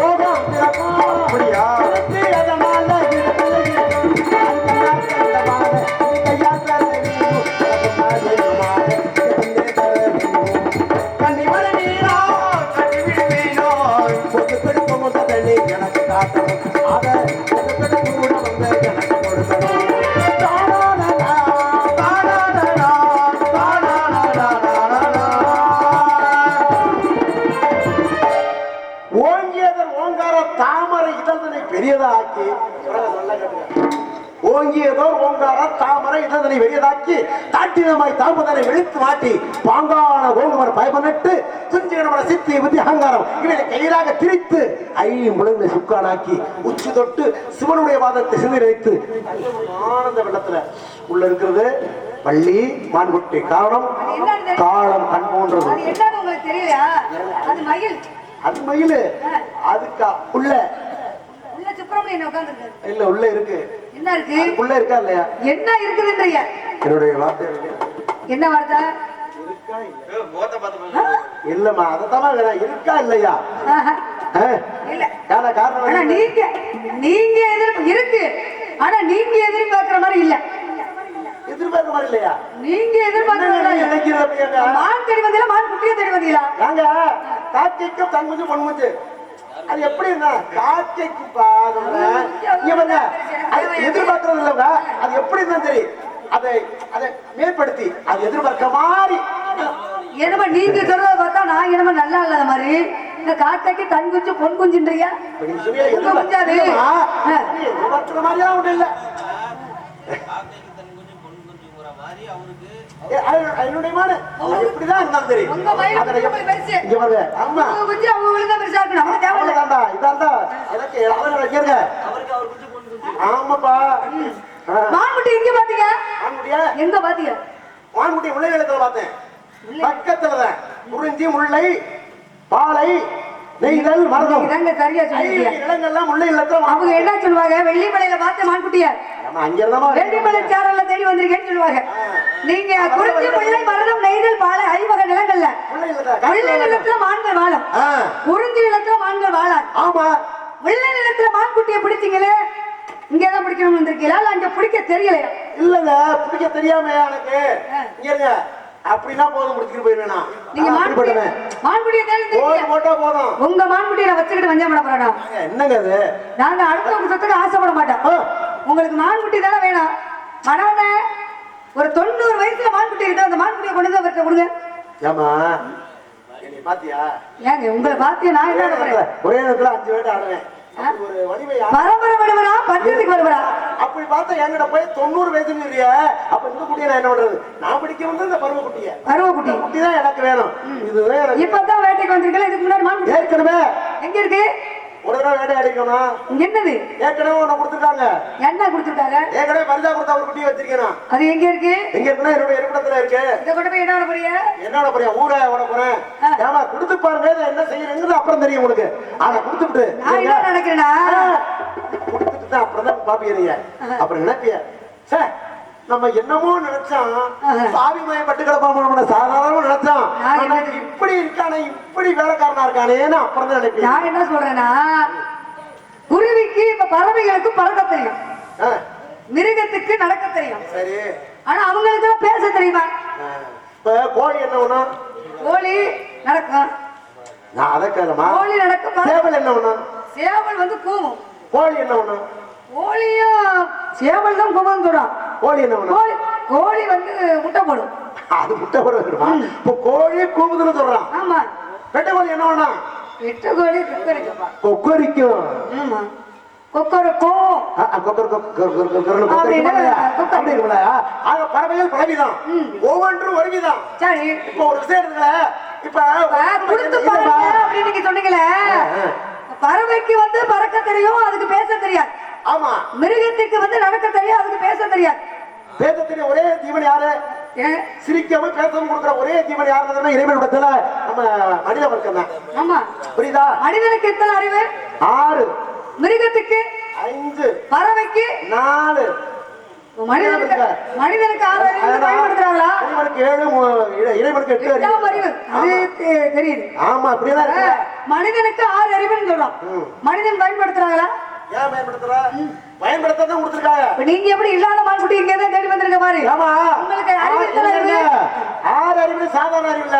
பாவையில மோகம் பிறக்கும் அப்படியா தாட்டினமாய் தாமதனை வெளுத்து மாட்டி பாங்கான கோங்குமர பயமனட்டு துஞ்சிகனமன சித்தி புத்தி அகங்காரம் இவனை கையிலாக திரித்து ஐ முழங்க சுக்கானாக்கி உச்சி தொட்டு சிவனுடைய வாதத்தை சிந்தி வைத்து ஆனந்த வெள்ளத்துல உள்ள இருக்கிறது பள்ளி மான்குட்டி. காரணம் காலம் கண் போன்றது. அது மயில். அது மயிலு. அதுக்கா உள்ள. இல்ல உள்ள இருக்கு. என்ன இருக்கு? உள்ள இருக்கா இல்லையா? என்ன இருக்குதுன்றீங்க என்னுடைய வார்த்தை. என்ன வார்த்தை? இல்லம்மா அதத்தான் இருக்கா இல்லையா? இல்ல. காரணம்? நீங்க நீங்க எதிர் இருக்கு. ஆனா நீங்க எதிர்பார்க்கிற மாதிரி இல்ல. எதிர்பார்க்க மாதிரி இல்லையா? நீங்க அப்படியாங்க? மான் வந்தீங்களா மான் குட்டியை வந்தீங்களா நாங்க காக்கைக்கும் தங்குஞ்சு பொன்முஞ்சு அது எப்படி இருந்தா காக்கைக்கு பாருங்க. இங்க பாருங்க. அது எதிர்பார்க்கறது இல்லைங்க. அது எப்படி சரி. அதை அதை மேற்படுத்தி அது எதிர்பார்க்க மாதிரி என்னமா நீங்க சொல்றத பார்த்தா நான் என்னமா நல்லா இல்லாத மாதிரி இந்த காட்டைக்கு தன் குஞ்சு பொன் எதிர்பார்க்க- குஞ்சாது. மாதிரிலாம் ஒண்ணும் இல்ல என்னுடைய மாடு. அது எப்படிதான் இருந்தாலும் சரி. இங்க பாருங்க. ஆமா. தான் பெருசா இருக்கு நமக்கு தேவையில்ல அவ்வளவுதான்டா. இதான்டா. எனக்கு அவரை வைக்கிறங்க. ஆமாப்பா. மான்குட்டி எங்க பாத்தீங்க? ஆண்குட்டியா? எங்க பாத்தீங்க? ஆண்குட்டி முல்லை நிலத்துல பார்த்தேன். பக்கத்துலதான். குறிஞ்சி, முல்லை, பாலை, நெய்தல், மருதம். இதாங்க சரியா ஐந்து சொல்லிருக்கீங்க. நிலங்கள்லாம் முல்லை நிலத்துல அவங்க என்ன சொல்லுவாங்க? வெள்ளிமலையில பார்த்து மான்குட்டிய. ஆமா, அங்க இருந்தாமா வெள்ளிமலை சாரல்ல தேடி வந்திருக்கேன்னு சொல்லுவாங்க. நீங்க குறிஞ்சி முல்லை மருதம் நெய்தல் பாலை ஐவகை நிலங்கள்ல. வெள்ளை நிலத்துல மான்கள் வாழும். குறிஞ்சி நிலத்துல மான்கள் வாழாது. ஆமா. வெள்ளை நிலத்துல மான்குட்டியை பிடிச்சீங்களே? இங்கதான் பிடிக்கணும்னு வந்திருக்கீங்களா? இல்ல அங்க பிடிக்க தெரியலையா? இல்லங்க பிடிக்க தெரியாம எனக்கு? இங்க இருங்க. அப்படின்னா போதும் முடிச்சுட்டு போயிருவேன். நீங்க தேடி ஓடி வந்திருக்கீங்க. போட்டா போதும். உங்க மான்குட்டியை நான் வச்சுக்கிட்டு வஞ்சம் பண்ண போறேன் என்னங்க அது நாங்க அடுத்தவங்க சொத்துக்கு ஆசைப்பட மாட்டோம். உங்களுக்கு மான்குட்டி தானே வேணும். மனவன ஒரு தொண்ணூறு வயசுல இருக்கு. அந்த மான்குட்டியை கொண்டு வந்து அவர்கிட்ட கொடுங்க. என்னை பாத்தியா? ஏங்க உங்களை பார்த்து நான் என்ன ஒரே நேரத்துல அஞ்சு வேட்டை ஆடுவேன். யா- பரம்பரை வருவரா பஞ்சத்துக்கு வருவரா அப்படி பார்த்தா என்கிட்ட போய் தொண்ணூறு வயசுன்னு சொல்றிய? அப்ப இந்த குட்டியை நான் என்ன பண்றது? நான் பிடிக்க வந்து இந்த பருவ குட்டிய. குட்டி தான் எனக்கு வேணும். எனக்கு இப்பதான் வேட்டைக்கு வந்திருக்கல இதுக்கு முன்னாடி ஏற்கனவே எங்க இருக்கு? ஒரு தடவை வேட்டையாடிக்கணும் என்னது? ஏற்கனவே ஒண்ணு கொடுத்துருக்காங்க. என்ன கொடுத்துருக்காங்க? ஏற்கனவே பரிசா கொடுத்த ஒரு குட்டி வச்சிருக்கேன்? அது எங்க இருக்கு? எங்க இருக்குன்னா என்னோட இருப்பிடத்துல இருக்கு. இதை கொண்டு போய் என்ன என்னோட போறியா ஊரை ஓட போறேன். ஏமா கொடுத்து பாருங்க இதை என்ன செய்யறேங்கிறது அப்புறம் தெரியும் உங்களுக்கு. அதை கொடுத்துட்டு நான் என்ன? நினைக்கிறேன்னா? கொடுத்துட்டு தான் அப்புறம் தான் பாப்பீங்க அப்புறம் நினைப்பிய. சே நம்ம என்னமோ நினைச்சோம். சாவி மயம் பட்டு கிடப்பாம நம்ம சாதாரணமா நினைச்சோம் இப்படி இருக்கானே இப்படி வேலைக்காரனா இருக்கானேன்னு அப்புறம் தான் நினைப்பீங்க நான் என்ன சொல்றேன்னா குருவிக்கு இப்ப பறவைகளுக்கு பறக்க தெரியும். மிருகத்துக்கு நடக்க தெரியும். சரி. ஆனா அவங்களுக்கு பேச தெரியுமா. இப்ப கோழி என்ன ஒண்ணும் கோழி நடக்கும். நான் அதை கேளமா? கோழி நடக்கும்? சேவல் என்ன ஒண்ணும் சேவல் வந்து கூவும். கோழி என்ன ஒண்ணும் கோழியும் சேவல் தான் கூவும் சொல்றான் கோழி என்ன கோழி கோழி வந்து முட்டை போடும் அது முட்டை போட வருமா இப்போ கோழி கூவுதுன்னு சொல்றான் ஆமா. பெட்டை கோழி என்ன ஒண்ணும் வெட்ட கோழி கொக்கரிக்கப்பா. கொக்கரிக்கும். ஆமா. கொக்கரக்கோ. பறவைகள் பலவிதம் ஒவ்வொன்றும் விதம் சரி. இப்போ ஒரு விஷயம் இருக்குல்ல? இப்ப அப்படின்னு நீங்க சொன்னீங்களே. பறவைக்கு வந்து பறக்க தெரியும் அதுக்கு பேச தெரியாது. ஆமா. மிருகத்துக்கு வந்து நடக்க தெரியும் அதுக்கு பேச தெரியாது. பேசக்கூடிய ஒரே ஜீவன் யாரு? சிரிக்கவும் பேசவும் கொடுக்குற ஒரே ஜீவன் யாருன்னா இறைவனிடத்துல நம்ம மனித வர்க்கம் தான் ஆமா. புரியுதா? மனிதனுக்கு எத்தனை அறிவு? ஆறு. மிருகத்துக்கு? ஐந்து. பறவைக்கு? நாலு. மனிதனுக்கு மனிதனுக்கு ஆறு அறிவு பயன்படுத்துறாங்களா? இறைவனுக்கு ஏழு இறைவனுக்கு எட்டு அறிவு. அது தெரியுது. ஆமா அப்படியேதான் மனிதனுக்கு ஆறு அறிவுன்னு சொல்றோம். மனிதன் பயன்படுத்துறாங்களா? ஏன் பயன்படுத்துற? பயன்படுத்த தான் கொடுத்துருக்காங்க நீங்க எப்படி இல்லாத மான்குட்டி இங்கே தான் தேடி வந்திருக்க மாதிரி? ஆமா. உங்களுக்கு அறிவு. ஆறு அறிவு சாதாரண அறிவு இல்ல.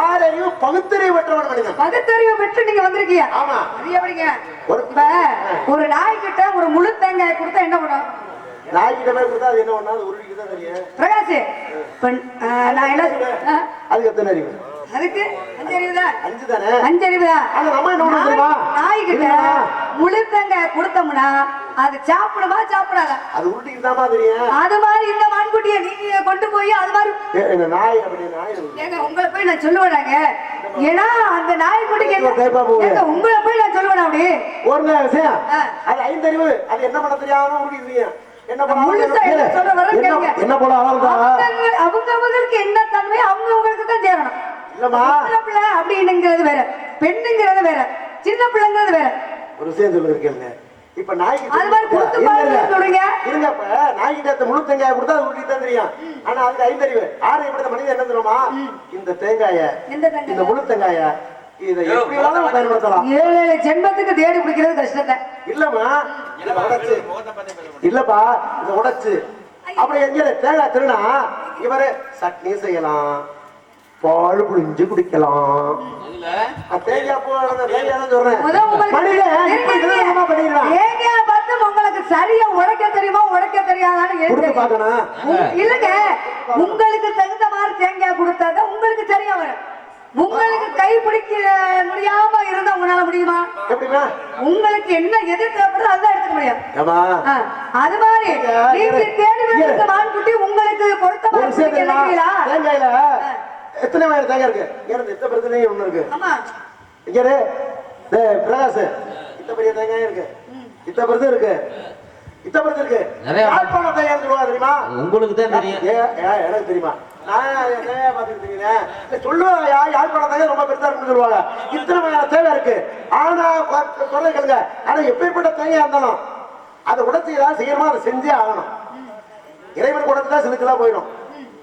ஆறு அறிவு பகுத்தறிவு மனிதன் பகுத்தறிவு பெற்று நீங்க வந்திருக்கீங்க. ஆமா. அது எப்படிங்க ஒரு இப்ப ஒரு முழு தேங்காய் கொடுத்தா என்ன பண்ணும்? நாய்கிட்ட போய் கொடுத்தா அது என்ன ஒண்ணா அது உருட்டிக்கு தான் தெரியும்? பிரகாஷ் நான் என்ன அதுக்கு எத்தனை அறிவு? அதுக்கு அஞ்சு அறிவுதான் அஞ்சு தானே அஞ்சு அறிவுதான் ஆனா நம்ம என்ன? நாய்கிட்ட கொடுத்தோம்னா அது சாப்பிடுமா சாப்பிடாதா. அது உருட்டிக்கு தாமா தெரியும் அது மாதிரி இந்த மான்குட்டியை நீங்க கொண்டு போய் அது மாதிரி நாய் அப்படி நாய் ஏங்க உங்களை போய் நான் சொல்லுவேனாங்க? ஏன்னா அந்த போகுது. ஏங்க உங்களை போய் நான் சொல்லுவேனா அப்படி? ஒரு விஷயம். அது அது என்ன பண்ண தெரியாம என்ன என்ன- சொல்ல வரேன்னு என்ன- போல அவங்க அவங்க அவங்களுக்கு என்ன தன்மை அவங்க அவங்களுக்கு தான் சேரணும். சின்ன பிள்ளை அப்படின்னுங்கிறது வேற பெண்ணுங்கிறது வேற சின்ன பிள்ளைங்கிறது வேற. ஒரு விஷயம் சொல்லுங்க கேளுங்க இப்ப நாய்க்கு அது மாதிரி கொடுத்து பாருங்க இருங்க. இப்ப முழு தேங்காய் கொடுத்தா அது தான் தெரியும். ஆனா அதுக்கு ஐந்தறிவு. ஆறு எப்படி மனிதன் என்ன தெரியுமா? இந்த தேங்காய இந்த முழு தேங்காய இதை எப்படி வேணாலும் பயன்படுத்தலாம். ஏழு ஏழு ஜென்மத்துக்கு தேடி பிடிக்கிறது இல்லம்மா. இதை உடைச்சு. இல்லப்பா இதை உடைச்சு. அப்படி எங்க தேங்காய் திருனா? இவரு சட்னி செய்யலாம். பால் புளிஞ்சு குடிக்கலாம். உங்களுக்கு சரியா உடைக்க தெரியுமா? உடைக்க தெரியாதான்னு இல்லங்க. உங்களுக்கு தகுந்த மாதிரி தேங்காய் கொடுத்தாதான் உங்களுக்கு சரியா வரும். உங்களுக்கு கை பிடிக்க முடியாம இருந்தா உங்களால முடியுமா? எப்படிமா உங்களுக்கு என்ன எது தேவைப்படுதோ அதான் எடுத்துக்க ஆ, அது மாதிரி நீங்க தேடி மான்குட்டி உங்களுக்கு பொருத்தமா எத்தனை வகையான தேங்காய் இருக்கு? இங்க எத்தனை பிரச்சனையும் ஒண்ணு இருக்கு. ஆமா. இங்க பிரகாஷ் இத்த பெரிய தேங்காய் இருக்கு? இத்த பெருது இருக்கு. இத்த பெருது இருக்கு. நிறைய. யாழ்ப்பாண தேங்காய் சொல்லுவா தெரியுமா? உங்களுக்கு தான் தெரியும். ஏ, ஏ, எனக்கு தெரியுமா? சொல்லுவாங்க யா- யாழ்ப்பாண தேங்காய் ரொம்ப பெருசா இருக்குன்னு சொல்லுவாங்க. இத்தனை தேவை இருக்கு. ஆனா குறை கேளுங்க. ஆனா எப்பேற்பட்ட தேங்காய் இருந்தாலும் அதை உடைச்சு ஏதாவது செய்யணுமா அதை செஞ்சே ஆகணும். இறைவன் உடச்சுதான் சிலுக்கெல்லாம் போயிடும்.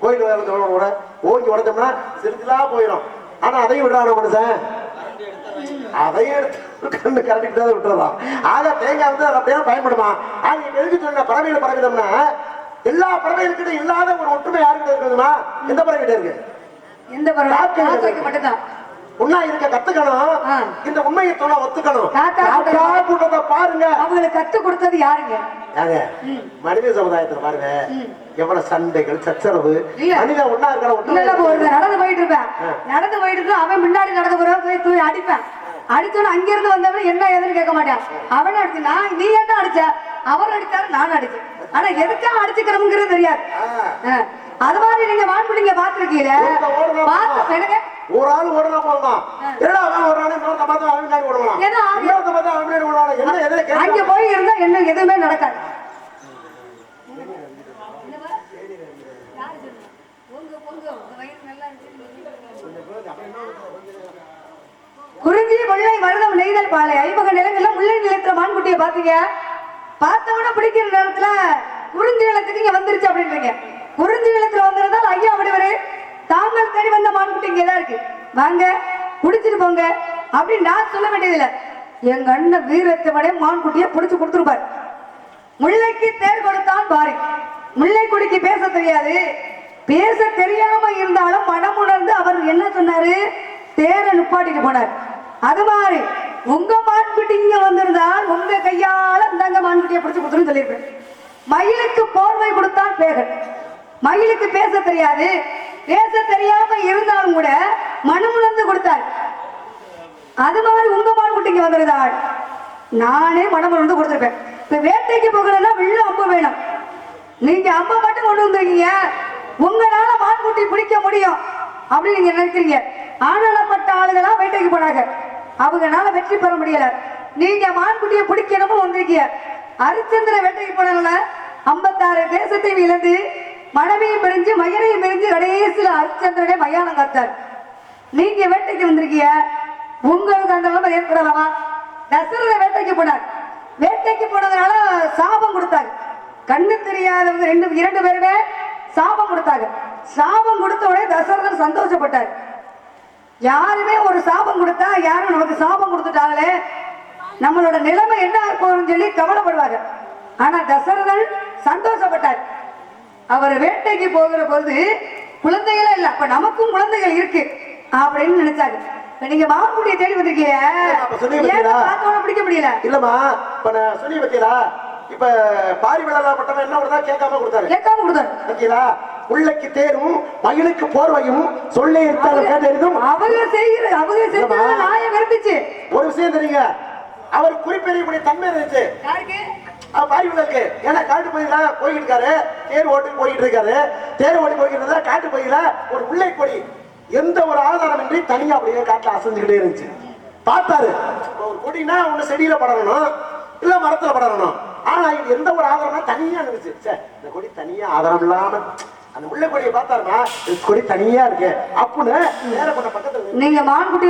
கோயில் வேலை கூட. ஓங்கி உடைச்சோம்னா சிலுக்கெல்லாம் போயிடும் ஆனா அதையும் விடுறான மனுஷன். அதையும் எடுத்து கண்ணு கரண்டிட்டு தான் விட்டுறலாம். ஆக தேங்காய் வந்து அப்படியே பயன்படுமா? ஆக எதுக்கு சொன்ன பறவைகள் பறவைதம்னா எல்லா பறவைகள்கிட்ட இல்லாத ஒரு ஒற்றுமை யாருக்கிட்ட இருக்குதுமா எந்த பறவைகிட்ட இருக்கு? காக்கை காக்கைக்கு மட்டும்தான். உண்ணா இருக்க கத்துக்கணும். இந்த உண்மையை ஒத்துக்கணும். பாருங்க. அவங்களுக்கு கத்து கொடுத்தது யாருங்க? ஏங்க மனித சமுதாயத்துல பாருங்க எவ்வளவு சண்டைகள் சச்சரவு. மனித ஒண்ணா இருக்கிற ஒற்றுமை நடந்து போயிட்டு இருப்பேன். நடந்து போயிட்டு அவன் முன்னாடி நடந்து போறவன் போய் தூக்கி அடிப்பேன். அடிச்சோன்னு அங்க இருந்து வந்தவன் என்ன ஏதுன்னு கேட்க மாட்டான். அவன் அடிச்சு நான் நீ என்ன அடிச்ச? அவர் அடிச்சாரு நான் அடிச்சேன். ஆனா எதுக்காக அடிச்சுக்கிறோம்ங்கிறது தெரியாது. அது மாதிரி நீங்க வான்பிடிங்க பாத்துருக்கீங்க ஓடுனா பார்த்து எனக்கு ஒரு ஆள் ஏடா அவன் ஒரு ஆள் இன்னொருத்த பார்த்து அவன் முன்னாடி ஓடுவான்? இன்னொருத்த பார்த்து அவன் முன்னாடி எதுவுமே நடக்காது. குறிஞ்சி முல்லை மருதம் நெய்தல் பாலை ஐம்பக நிலங்கள்ல முல்லை நிலத்துல மான்குட்டியை பாத்தீங்க பார்த்தவன பிடிக்கிற நேரத்துல குறிஞ்சி நிலத்துக்கு இங்க வந்துருச்சு அப்படின்றீங்க. குறிஞ்சி நிலத்துல வந்திருந்தால் ஐயா விடுவரு. தாங்கள் தேடி வந்த மான்குட்டி இங்கே தான் இருக்கு. வாங்க குடிச்சிட்டு போங்க அப்படின்னு நான் சொல்ல வேண்டியதில்லை. எங்க அண்ணன் வீரத்தவனே மான்குட்டியை பிடிச்சு கொடுத்துருப்பாரு. முல்லைக்கு தேர் கொடுத்தான் பாரு. முல்லை குடிக்கு பேச தெரியாது. பேச தெரியாம இருந்தாலும் மனம் உணர்ந்து அவர் என்ன சொன்னாரு? தேரை நிப்பாட்டிட்டு போனார். அது மாதிரி உங்க மான்குட்டி இங்க வந்திருந்தால் உங்க கையால இந்தாங்க மான்குட்டியை பிடிச்சு கொடுத்துருன்னு சொல்லியிருப்பேன். மயிலுக்கு போர்வை கொடுத்தான் பேகன். மயிலுக்கு பேச தெரியாது. பேச தெரியாம இருந்தாலும் கூட மனம் உணர்ந்து கொடுத்தார். அது மாதிரி உங்க மான்குட்டிக்கு வந்திருந்தாள் நானே மனம் வந்து கொடுத்துருப்பேன். இப்ப வேட்டைக்கு போகலன்னா வில்லும் அம்பு வேணும். நீங்க அம்பை மட்டும் கொண்டு வந்துருக்கீங்க. உங்களால மான்குட்டி பிடிக்க முடியும். அப்படின்னு நீங்க நினைக்கிறீங்க. ஆனப்பட்ட ஆளுகளா வேட்டைக்கு போனாங்க. அவங்களால வெற்றி பெற முடியல. நீங்க மான்குட்டியை பிடிக்கணும்னு வந்திருக்கீங்க. ஹரிச்சந்திர வேட்டைக்கு போனால ஐம்பத்தாறு தேசத்தையும் இழந்து மனைவியும் பிரிஞ்சு மகனையும் பிரிஞ்சு கடைசியில் ஹரிச்சந்திரனே மயானம் காத்தார். நீங்க வேட்டைக்கு வந்திருக்கீங்க. உங்களுக்கு அந்த நிலைமை ஏற்படலாமா? தசரத வேட்டைக்கு போனார். வேட்டைக்கு போனதுனால சாபம் கொடுத்தாங்க கண்ணு தெரியாதவங்க ரெண்டு இரண்டு பேருமே சாபம் கொடுத்தாங்க. சாபம் கொடுத்த உடனே தசரதன் சந்தோஷப்பட்டார். யாருமே ஒரு சாபம் கொடுத்தா யாரும் நமக்கு சாபம் கொடுத்துட்டாங்களே? நம்மளோட நிலைமை என்ன போகும்னு சொல்லி கவலைப்படுவாங்க. ஆனா தசரதன் சந்தோஷப்பட்டார். அவர் வேட்டைக்கு போகிற போது குழந்தைகளே இல்லை அப்ப நமக்கும் குழந்தைகள் இருக்கு அப்படின்னு நினைச்சாரு. நீங்க மான்குட்டியை தேடி வந்திருக்கீங்க. பிடிக்க முடியல. இல்லம்மா இப்ப நான் சொல்லி பத்தியா இப்ப பாரி விழாப்பட்டவன் என்ன ஒருதா கேட்காம கொடுத்தாரு. கேட்காம கொடுத்தாரு. பத்தியா உள்ளக்கு தேரும் மயிலுக்கு போர்வையும் சொல்லே இருக்காங்க கேட்டதும் அவங்க செய்கிற அவங்க இல்லம்மா. நாயம் இருந்துச்சு ஒரு விஷயம் தெரியுங்க. அவர் குறிப்பெறியக்கூடிய தன்மை இருந்துச்சு. யாருக்கு? அவர் பாரி விழாக்கு ஏன்னா காட்டு பகுதியில போய்கிட்டு இருக்காரு. தேர் ஓட்டி போய்கிட்டு இருக்காரு. தேர் ஓட்டி போய்கிட்டு இருந்தா காட்டு பகுதியில ஒரு முல்லை கொடி எந்த ஒரு ஆதாரமின்றி தனியா அப்படியே காட்டுல அசைஞ்சுக்கிட்டே இருந்துச்சு. பார்த்தாரு. ஒரு கொடினா ஒண்ணு செடியில படரணும் இல்ல மரத்துல படரணும். ஆனா இது எந்த ஒரு ஆதாரம்னா தனியா இருந்துச்சு. ச்சே, இந்த கொடி தனியா ஆதாரம் இல்லாம அந்த முல்லை கொடியை பார்த்தாருன்னா இந்த கொடி தனியா இருக்கு. அப்படின்னு நேர பண்ண பக்கத்துல நீங்க மான்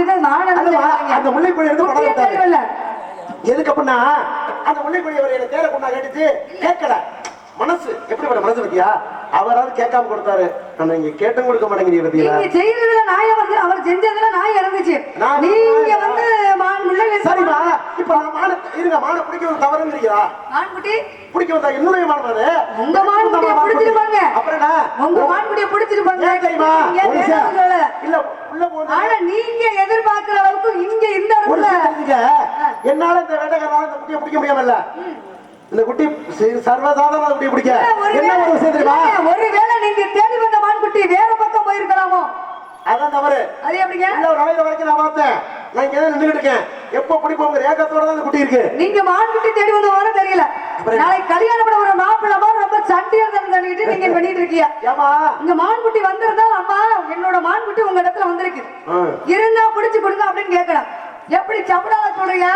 அந்த மா- அந்த முல்லை கொடி எடுத்து படம் குட்டியை. எதுக்கு அப்படின்னா அந்த முல்லைக்குடி அவர் என்ன தேர கொண்டா கேட்டுச்சு. கேட்கல. மனசு. எப்படிப்பட்ட மனசு பத்தியா அவராவது கேட்காம கொடுத்தாரு. ஆனா இங்க கேட்டும் கொடுக்க மாட்டேங்கிறீங்க பத்தியா? நீங்க செய்யறதுல வந்து அவர் செஞ்சதுல நாயம் இருந்துச்சு நான் நீங்க வந்து மான் முல்லை சரிம்மா. இப்ப நான் மான இருங்க மான பிடிக்கிறது தவறுங்கிறீங்களா? மான்குட்டி? பிடிக்க வந்தா என்னுடைய மானது உங்க மான்குட்டியை பிடிச்சிருப்பாங்க அப்புறம்? உங்க மான்குட்டியை பிடிச்சிருப்பாங்க ஏன் தெரியுமா. இல்ல உள்ள போன ஆனா நீங்க எதிர்பார்க்கிற அளவுக்கு இங்க இந்த இடத்துல என்னால இந்த வேட்டைக்காரனால இந்த குட்டியை பிடிக்க முடியாமல்ல? இந்த குட்டி சர்வசாதாரண குட்டியை பிடிக்க. என்ன ஒரு விஷயம் தெரியுமா? ஒருவேளை நீங்க தேடி வந்த மான்குட்டி வேற பக்கம் போயிருக்கலாமோ? அதான் தவறு. அது எப்படிங்க? இல்ல ஒரு நாளைக்கு வரைக்கும் நான் பார்த்தேன். நான் இங்க தான் நின்றுட்டு இருக்கேன். எப்போ பிடிப்போங்கிற ஏக்கத்தோட தான் குட்டி இருக்கு. நீங்க மான்குட்டி தேடி வந்த வர தெரியல. நாளைக்கு கல்யாணம் பண்ண ஒரு மாப்பிள்ளை மாதிரி ரொம்ப சண்டையா தந்துட்டு நீங்க பண்ணிட்டு இருக்கீங்க. ஏமா இங்க மான்குட்டி வந்திருந்தால் அம்மா என்னோட மான்குட்டி உங்க இடத்துல வந்திருக்கு. இருந்தா பிடிச்சு கொடுங்க அப்படின்னு கேட்கலாம். எப்படி சபடால சொல்றீங்க.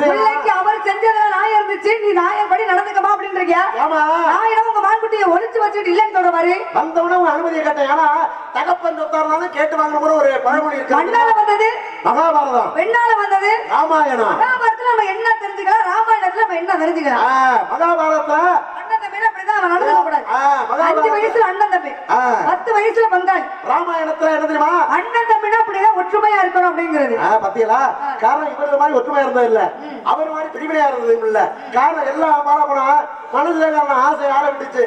பிள்ளைக்கு அவர் செஞ்சதுல நாயம் இருந்துச்சு நீ நாயப்படி நடந்துக்கமா அப்படின்றீங்க? ஏமா நாயிடம் உங்க மான்குட்டியை ஒளிச்சு வச்சுட்டு இல்லைன்னு சொல்ற மாதிரி? வந்தவன உங்க அனுமதியை கேட்டேன். ஏன்னா தகப்பன் சொத்தாருனாலும் கேட்டு வாங்கின கூட ஒரு பழமொழி இருக்கு. மண்ணால வந்தது? மகாபாரதம். பெண்ணால வந்தது? ராமாயணம். மகாபாரதத்துல நம்ம என்ன தெரிஞ்சுக்கலாம்? ராமாயணத்துல நம்ம என்ன தெரிஞ்சுக்கலாம்? மகாபாரதத்துல அண்ணன் தம்பி அப்படிதான் அவன் நடந்துக்க கூடாது. அஞ்சு வயசுல அண்ணன் தம்பி. பத்து வயசுல பங்காளி ராமாயணத்துல என்ன தெரியுமா? அண்ணன் ஒற்றுமையா இருக்கணும் அப்படிங்கிறது. பாத்தீங்களா? காரணம் இவரு மாதிரி ஒற்றுமையா இருந்தது இல்ல. அவர் மாதிரி பிரிவினையா இருந்தது இல்ல. காரணம் எல்லாம் பாட போனா மனசுல காரணம் ஆசை யார விட்டுச்சு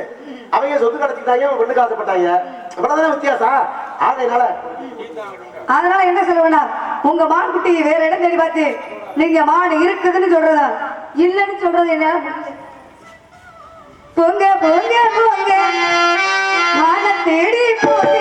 அவங்க சொத்து கிடைச்சிட்டாங்க பெண்ணுக்கு ஆசைப்பட்டாங்க இவ்வளவுதானே வித்தியாசம்? ஆகையினால அதனால என்ன சொல்லுவேன்னா உங்க மான்குட்டி வேற இடம் தேடி பார்த்து நீங்க மாடு இருக்குதுன்னு சொல்றதா? இல்லைன்னு சொல்றது என்ன? பொங்க பொங்க பொங்க மான தேடி பொங்க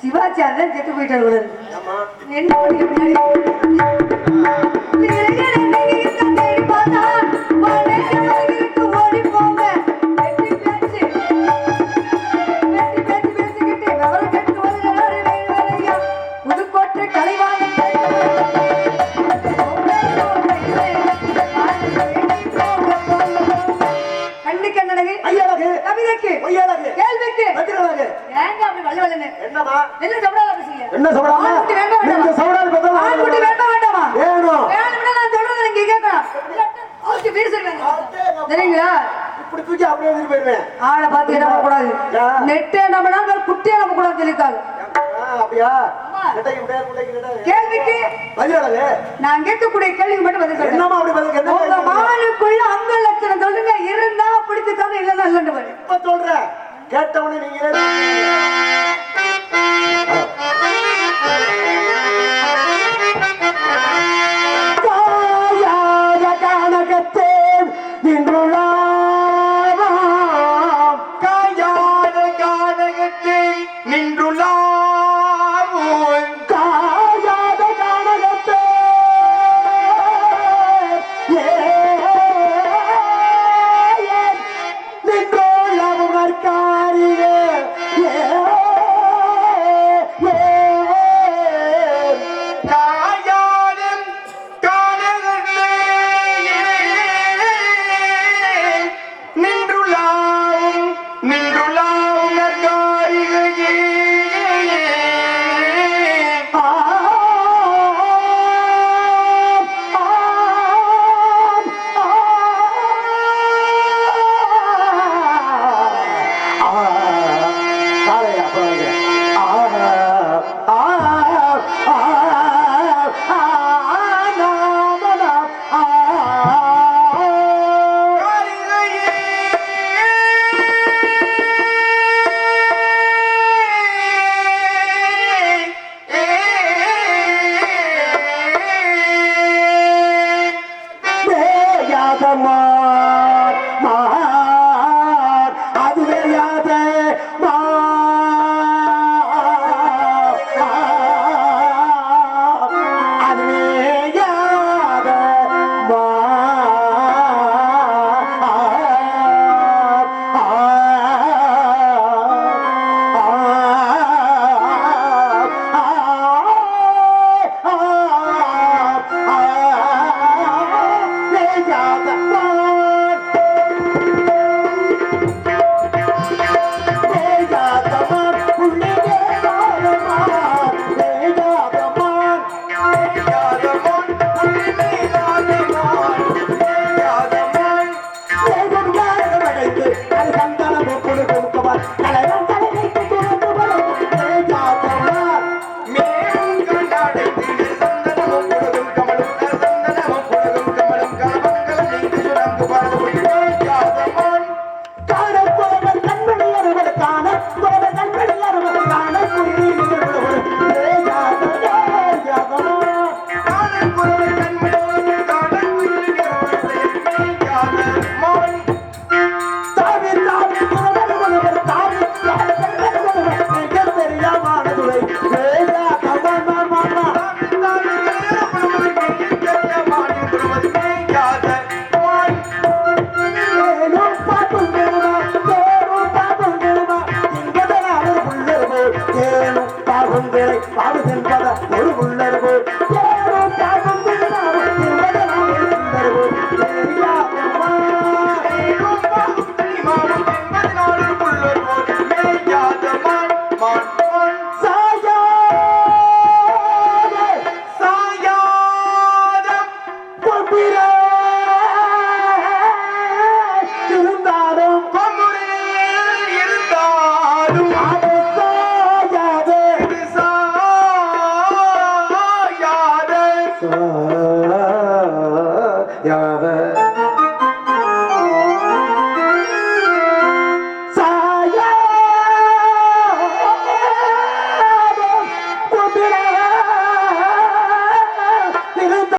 சிவாச்சி அதான் செத்து போயிட்டாரு என்ன பண்ணீங்க என்ன வேண்டாம் நீங்க? சொல்றாரு பார்த்தா ஆண்குட்டி வேண்டாம் வேண்டாமா. வேணும்னா நான் சொல்றதை நீங்க கேட்கணும். சரிங்களா? இப்படி தூக்கி அப்படியே எழுதி போயிருவேன். ஆளை பார்த்து என்ன கூடாது. நெட்டே நம்பினா குட்டியே நம்ப கூடாது சொல்லிருக்காங்க அப்படியா? கேள்விக்கு? நான் கேட்கக்கூடிய கேள்விக்கு மட்டும் பதில் சொல்றேன். என்னமா அப்படி பதில்? என்ன உங்க கேள்வி? மானுக்குள்ள அங்க லட்சணம் சொல்லுங்க. இருந்தா பிடிச்சிருக்காங்க இல்லன்னா இல்லன்னு பாரு. இப்ப சொல்ற கேட்டவனே நீங்களே